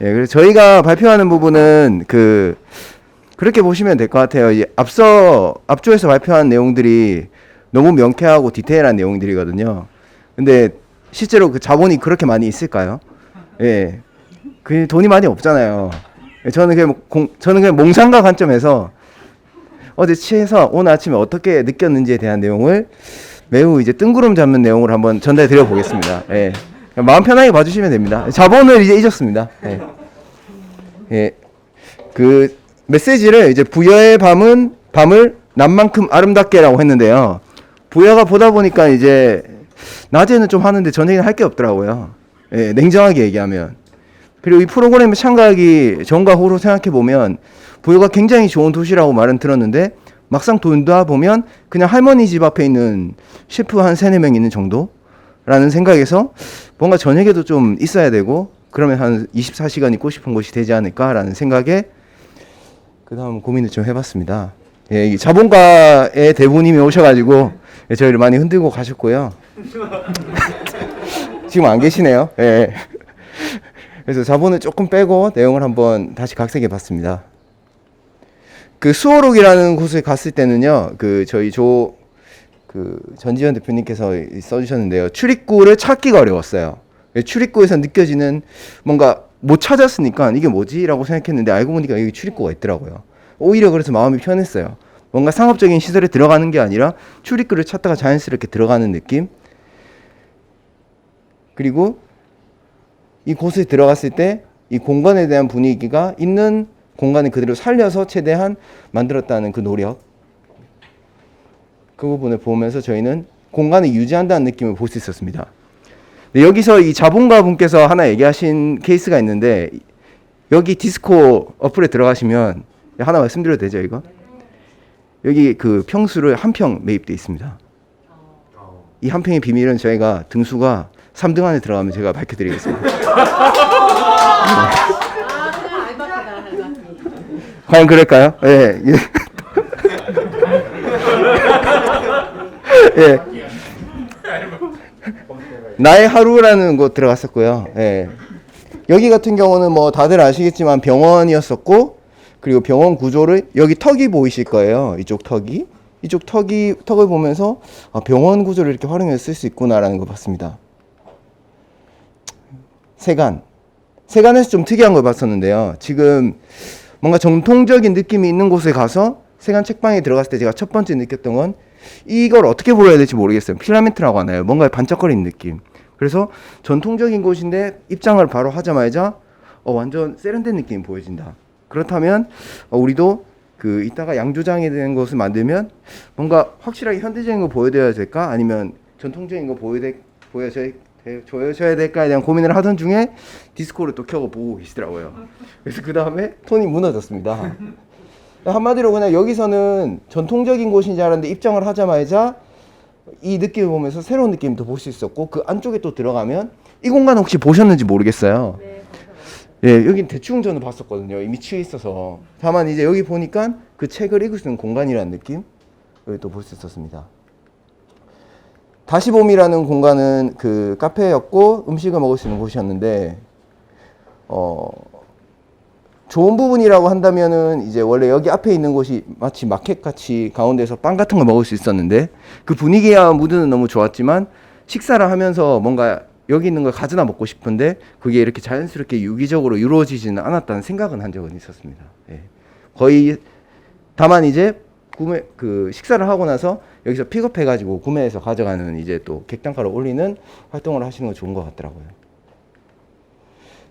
예, 그래서 저희가 발표하는 부분은 그 그렇게 보시면 될 것 같아요. 이 앞서 앞조에서 발표한 내용들이 너무 명쾌하고 디테일한 내용들이거든요. 근데 실제로 그 자본이 그렇게 많이 있을까요? 예, 그 돈이 많이 없잖아요. 예, 저는 그냥 공, 저는 그냥 몽상가 관점에서 어제 취해서 오늘 아침에 어떻게 느꼈는지에 대한 내용을 매우 이제 뜬구름 잡는 내용으로 한번 전달해 드려 보겠습니다. 예. 마음 편하게 봐주시면 됩니다. 자본을 이제 잊었습니다. 예. 예. 그 메시지를 이제 부여의 밤은 밤을 남만큼 아름답게라고 했는데요. 부여가 보다 보니까 이제 낮에는 좀 하는데 저녁에는 할 게 없더라고요. 예, 냉정하게 얘기하면. 그리고 이 프로그램에 참가하기 전과 후로 생각해 보면 부여가 굉장히 좋은 도시라고 말은 들었는데 막상 돈다 보면 그냥 할머니 집 앞에 있는 셰프 한 세네 명 있는 정도 라는 생각에서 뭔가 저녁에도 좀 있어야 되고 그러면 한 24시간 있고 싶은 곳이 되지 않을까라는 생각에 그 다음 고민을 좀 해봤습니다. 예, 이 자본가의 대부님이 오셔가지고 예, 저희를 많이 흔들고 가셨고요. 지금 안 계시네요. 예. 그래서 자본을 조금 빼고 내용을 한번 다시 각색해 봤습니다. 그 수호록이라는 곳을 갔을 때는요, 그 저희 조 그 전지현 대표님께서 써주셨는데요. 출입구를 찾기가 어려웠어요. 출입구에서 느껴지는 뭔가 못 찾았으니까 이게 뭐지라고 생각했는데 알고 보니까 여기 출입구가 있더라고요. 오히려 그래서 마음이 편했어요. 뭔가 상업적인 시설에 들어가는 게 아니라 출입구를 찾다가 자연스럽게 들어가는 느낌. 그리고 이 곳에 들어갔을 때 이 공간에 대한 분위기가 있는 공간을 그대로 살려서 최대한 만들었다는 그 노력. 그 부분을 보면서 저희는 공간을 유지한다는 느낌을 볼 수 있었습니다. 네, 여기서 이 자본가 분께서 하나 얘기하신 케이스가 있는데 여기 디스코 어플에 들어가시면 하나 말씀드려도 되죠 이거? 여기 그 평수를 한 평 매입돼 있습니다. 이 한 평의 비밀은 저희가 등수가 3등 안에 들어가면 제가 밝혀드리겠습니다. 과연 그럴까요? 예. 예. 예. 나의 하루라는 곳 들어갔었고요. 예. 여기 같은 경우는 뭐 다들 아시겠지만 병원이었었고 그리고 병원 구조를 여기 턱이 보이실 거예요. 이쪽 턱이 이쪽 턱이 턱을 보면서 아, 병원 구조를 이렇게 활용해서 쓸 수 있구나라는 걸 봤습니다. 세간 세간에서 좀 특이한 걸 봤었는데요. 지금 뭔가 정통적인 느낌이 있는 곳에 가서 세간 책방에 들어갔을 때 제가 첫 번째 느꼈던 건 이걸 어떻게 불러야 될지 모르겠어요. 필라멘트라고 하나요? 뭔가 반짝거리는 느낌. 그래서 전통적인 곳인데 입장을 바로 하자마자 어, 완전 세련된 느낌이 보여진다. 그렇다면 어, 우리도 그 이따가 양조장에 대한 것을 만들면 뭔가 확실하게 현대적인 거 보여드려야 될까? 아니면 전통적인 거 보여줘야 될까에 대한 고민을 하던 중에 디스코를 또 켜고 보고 계시더라고요. 그래서 그 다음에 톤이 무너졌습니다. 한마디로 그냥 여기서는 전통적인 곳인 줄 알았는데 입장을 하자마자 이 느낌을 보면서 새로운 느낌도 볼 수 있었고 그 안쪽에 또 들어가면 이 공간 혹시 보셨는지 모르겠어요. 예, 여긴 대충 저는 봤었거든요. 이미 취해 있어서. 다만 이제 여기 보니까 그 책을 읽을 수 있는 공간이라는 느낌 여기 또 볼 수 있었습니다. 다시 봄이라는 공간은 그 카페였고 음식을 먹을 수 있는 곳이었는데 어 좋은 부분이라고 한다면은 이제 원래 여기 앞에 있는 곳이 마치 마켓 같이 가운데서 빵 같은 걸 먹을 수 있었는데 그 분위기와 무드는 너무 좋았지만 식사를 하면서 뭔가 여기 있는 걸 가져다 먹고 싶은데 그게 이렇게 자연스럽게 유기적으로 이루어지지는 않았다는 생각은 한 적은 있었습니다. 예. 거의 다만 이제 구매 그 식사를 하고 나서 여기서 픽업해 가지고 구매해서 가져가는 이제 또 객단가를 올리는 활동을 하시는 건 좋은 것 같더라고요.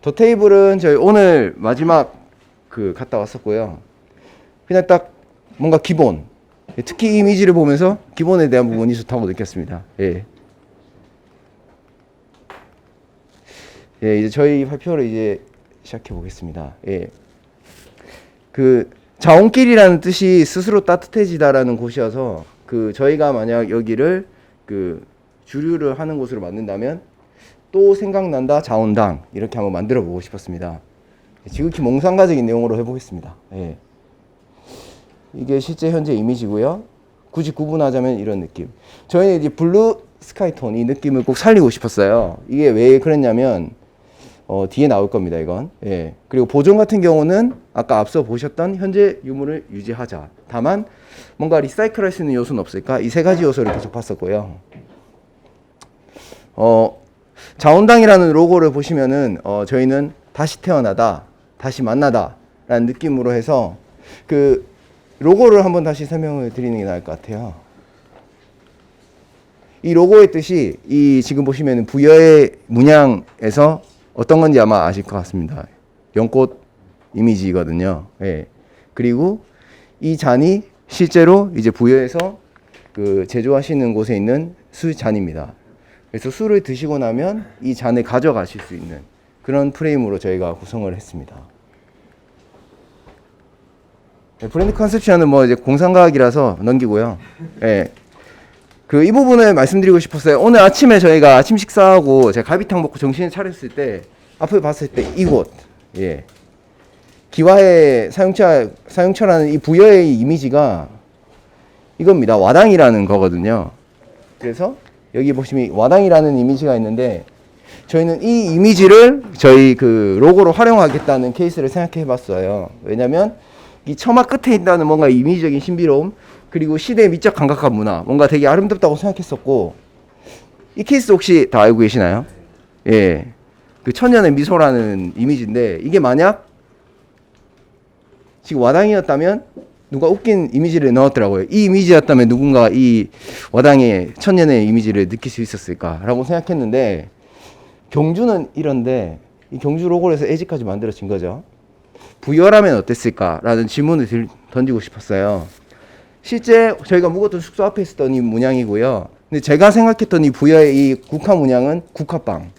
더 테이블은 저희 오늘 마지막 그 갔다 왔었고요. 그냥 딱 뭔가 기본 특히 이미지를 보면서 기본에 대한 부분이 좋다고 느꼈습니다. 예. 예, 이제 저희 발표를 이제 시작해 보겠습니다. 예. 그 자원길이라는 뜻이 스스로 따뜻해지다라는 곳이어서 그 저희가 만약 여기를 그 주류를 하는 곳으로 만든다면 또 생각난다 자원당 이렇게 한번 만들어 보고 싶었습니다. 지극히 몽상가적인 내용으로 해보겠습니다. 예. 이게 실제 현재 이미지고요. 굳이 구분하자면 이런 느낌. 저희는 이제 블루 스카이톤 이 느낌을 꼭 살리고 싶었어요. 이게 왜 그랬냐면 어, 뒤에 나올 겁니다, 이건. 예. 그리고 보존 같은 경우는 아까 앞서 보셨던 현재 유무를 유지하자. 다만 뭔가 리사이클 할 수 있는 요소는 없을까? 이 세 가지 요소를 계속 봤었고요. 어, 자원당이라는 로고를 보시면은 어, 저희는 다시 태어나다, 다시 만나다라는 느낌으로 해서 그 로고를 한번 다시 설명을 드리는 게 나을 것 같아요. 이 로고의 뜻이 이 지금 보시면 부여의 문양에서 어떤 건지 아마 아실 것 같습니다. 연꽃 이미지거든요. 예. 그리고 이 잔이 실제로 이제 부여에서 그 제조하시는 곳에 있는 수 잔입니다. 그래서 술을 드시고 나면 이 잔을 가져가실 수 있는 그런 프레임으로 저희가 구성을 했습니다. 네, 브랜드 컨셉션은 뭐 이제 공상과학이라서 넘기고요. 예. 그이 부분을 말씀드리고 싶었어요. 오늘 아침에 저희가 아침 식사하고 제가 갈비탕 먹고 정신을 차렸을 때 앞을 봤을 때 이곳 예. 기와의 사용처 사용처라는 이 부여의 이미지가 이겁니다. 와당이라는 거거든요. 그래서 여기 보시면 와당이라는 이미지가 있는데 저희는 이 이미지를 저희 그 로고로 활용하겠다는 케이스를 생각해 봤어요. 왜냐면 이 처마 끝에 있다는 뭔가 이미지적인 신비로움 그리고 시대의 미적 감각한 문화 뭔가 되게 아름답다고 생각했었고 이 케이스 혹시 다 알고 계시나요? 예. 그 천년의 미소라는 이미지인데 이게 만약 지금 와당이었다면 누가 웃긴 이미지를 넣었더라고요. 이 이미지였다면 누군가 이 와당의 천년의 이미지를 느낄 수 있었을까라고 생각했는데 경주는 이런데 이 경주 로고를 해서 에지까지 만들어진 거죠. 부여라면 어땠을까라는 질문을 들- 던지고 싶었어요. 실제 저희가 묵었던 숙소 앞에 있었던 이 문양이고요. 근데 제가 생각했던 이 부여의 이 국화 문양은 국화빵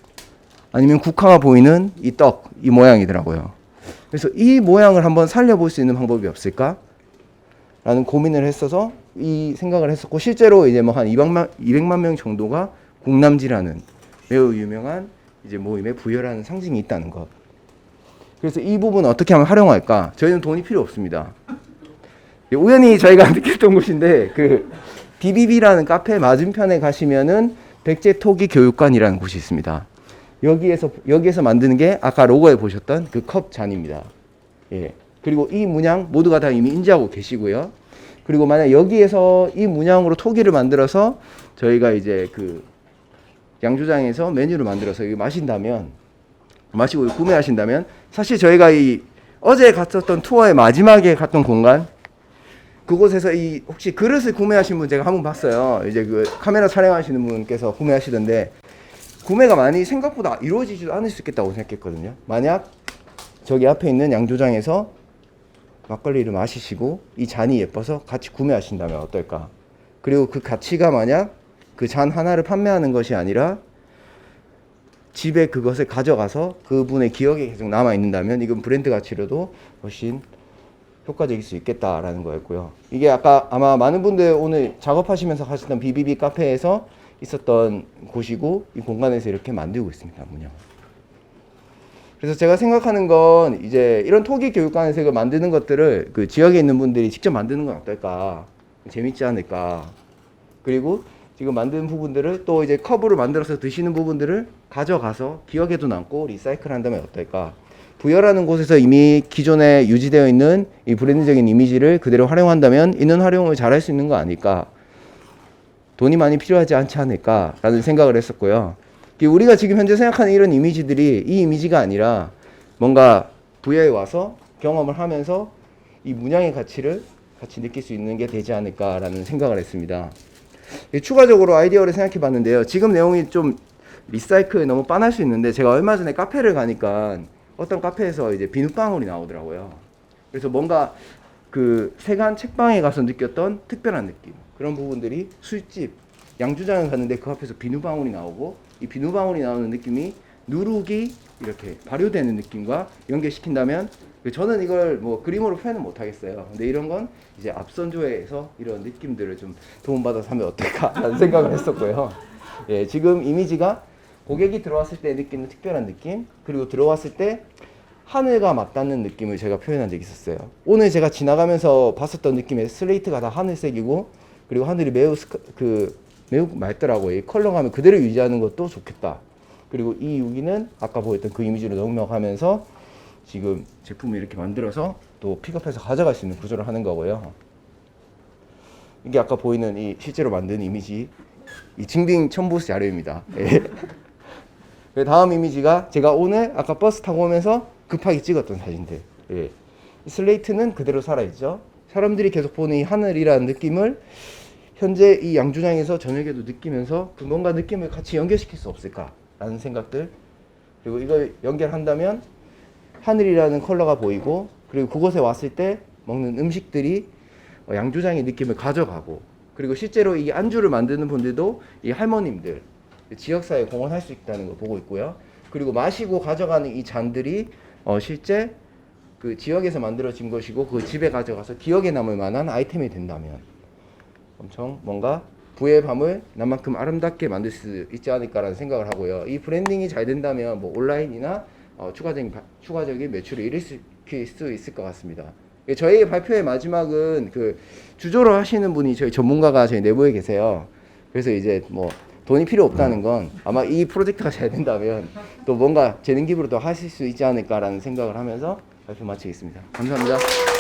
아니면 국화가 보이는 이 떡, 이 모양이더라고요. 그래서 이 모양을 한번 살려볼 수 있는 방법이 없을까? 라는 고민을 했어서 이 생각을 했었고 실제로 이제 뭐 한 200만 200만 명 정도가 공남지라는 매우 유명한 이제 모임에 부여라는 상징이 있다는 것. 그래서 이 부분을 어떻게 하면 활용할까? 저희는 돈이 필요 없습니다. 우연히 저희가 느꼈던 곳인데 그 BBB라는 카페 맞은편에 가시면은 백제 토기 교육관이라는 곳이 있습니다. 여기에서 여기에서 만드는 게 아까 로고에 보셨던 그 컵 잔입니다. 예. 그리고 이 문양 모두가 다 이미 인지하고 계시고요. 그리고 만약 여기에서 이 문양으로 토기를 만들어서 저희가 이제 그 양조장에서 메뉴를 만들어서 여기 마신다면 마시고 구매하신다면 사실 저희가 이 어제 갔었던 투어의 마지막에 갔던 공간 그곳에서 이 혹시 그릇을 구매하신 분 제가 한 번 봤어요. 이제 그 카메라 촬영하시는 분께서 구매하시던데 구매가 많이 생각보다 이루어지지도 않을 수 있겠다고 생각했거든요. 만약 저기 앞에 있는 양조장에서 막걸리를 마시시고 이 잔이 예뻐서 같이 구매하신다면 어떨까? 그리고 그 가치가 만약 그 잔 하나를 판매하는 것이 아니라 집에 그것을 가져가서 그분의 기억에 계속 남아 있는다면 이건 브랜드 가치로도 훨씬 효과적일 수 있겠다라는 거였고요. 이게 아까 아마 많은 분들 오늘 작업하시면서 하셨던 BBB 카페에서 있었던 곳이고 이 공간에서 이렇게 만들고 있습니다. 문양. 그래서 제가 생각하는 건 이제 이런 토기 교육관에서 이거 만드는 것들을 그 지역에 있는 분들이 직접 만드는 건 어떨까? 재밌지 않을까? 그리고 지금 만든 부분들을 또 이제 컵으로 만들어서 드시는 부분들을 가져가서 기억에도 남고 리사이클 한다면 어떨까? 부여라는 곳에서 이미 기존에 유지되어 있는 이 브랜드적인 이미지를 그대로 활용한다면 이는 활용을 잘할 수 있는 거 아닐까? 돈이 많이 필요하지 않지 않을까라는 생각을 했었고요. 우리가 지금 현재 생각하는 이런 이미지들이 이 이미지가 아니라 뭔가 부여에 와서 경험을 하면서 이 문양의 가치를 같이 느낄 수 있는 게 되지 않을까라는 생각을 했습니다. 예, 추가적으로 아이디어를 생각해 봤는데요. 지금 내용이 좀 리사이클 너무 빤할 수 있는데 제가 얼마 전에 카페를 가니까 어떤 카페에서 이제 비눗방울이 나오더라고요. 그래서 뭔가 그 세간 책방에 가서 느꼈던 특별한 느낌 그런 부분들이 술집 양주장을 갔는데 그 앞에서 비눗방울이 나오고 이 비눗방울이 나오는 느낌이 누룩이 이렇게 발효되는 느낌과 연계시킨다면 저는 이걸 뭐 그림으로 표현은 못 하겠어요. 근데 이런 건 이제 앞선조에서 이런 느낌들을 좀 도움받아서 하면 어떨까라는 생각을 했었고요. 예, 지금 이미지가 고객이 들어왔을 때 느끼는 특별한 느낌 그리고 들어왔을 때 하늘과 맞닿는 느낌을 제가 표현한 적이 있었어요. 오늘 제가 지나가면서 봤었던 느낌의 슬레이트가 다 하늘색이고 그리고 하늘이 매우 스카, 그 매우 맑더라고요. 이 컬러감을 그대로 유지하는 것도 좋겠다. 그리고 이 유기는 아까 보였던 그 이미지로 넉넉하면서 지금 제품을 이렇게 만들어서 또 픽업해서 가져갈 수 있는 구조를 하는 거고요. 이게 아까 보이는 이 실제로 만든 이미지 이 증빙 첨부 자료입니다. 예. 그 다음 이미지가 제가 오늘 아까 버스 타고 오면서 급하게 찍었던 사진들. 예. 이 슬레이트는 그대로 살아있죠. 사람들이 계속 보는 이 하늘이라는 느낌을 현재 이 양주장에서 저녁에도 느끼면서 그 뭔가 느낌을 같이 연결시킬 수 없을까라는 생각들. 그리고 이걸 연결한다면 하늘이라는 컬러가 보이고 그리고 그곳에 왔을 때 먹는 음식들이 어, 양조장의 느낌을 가져가고 그리고 실제로 이 안주를 만드는 분들도 이 할머님들 지역사회에 공헌할 수 있다는 걸 보고 있고요. 그리고 마시고 가져가는 이 잔들이 어, 실제 그 지역에서 만들어진 것이고 그 집에 가져가서 기억에 남을 만한 아이템이 된다면 엄청 뭔가 부의 밤을 나만큼 아름답게 만들 수 있지 않을까라는 생각을 하고요. 이 브랜딩이 잘 된다면 뭐 온라인이나 어, 추가적인 바- 추가적인 매출을 일으킬 수 있을 것 같습니다. 예, 저희 발표의 마지막은 그 주조를 하시는 분이 저희 전문가가 저희 내부에 계세요. 그래서 이제 뭐 돈이 필요 없다는 건 아마 이 프로젝트가 잘 된다면 또 뭔가 재능 기부를 더 하실 수 있지 않을까라는 생각을 하면서 발표 마치겠습니다. 감사합니다.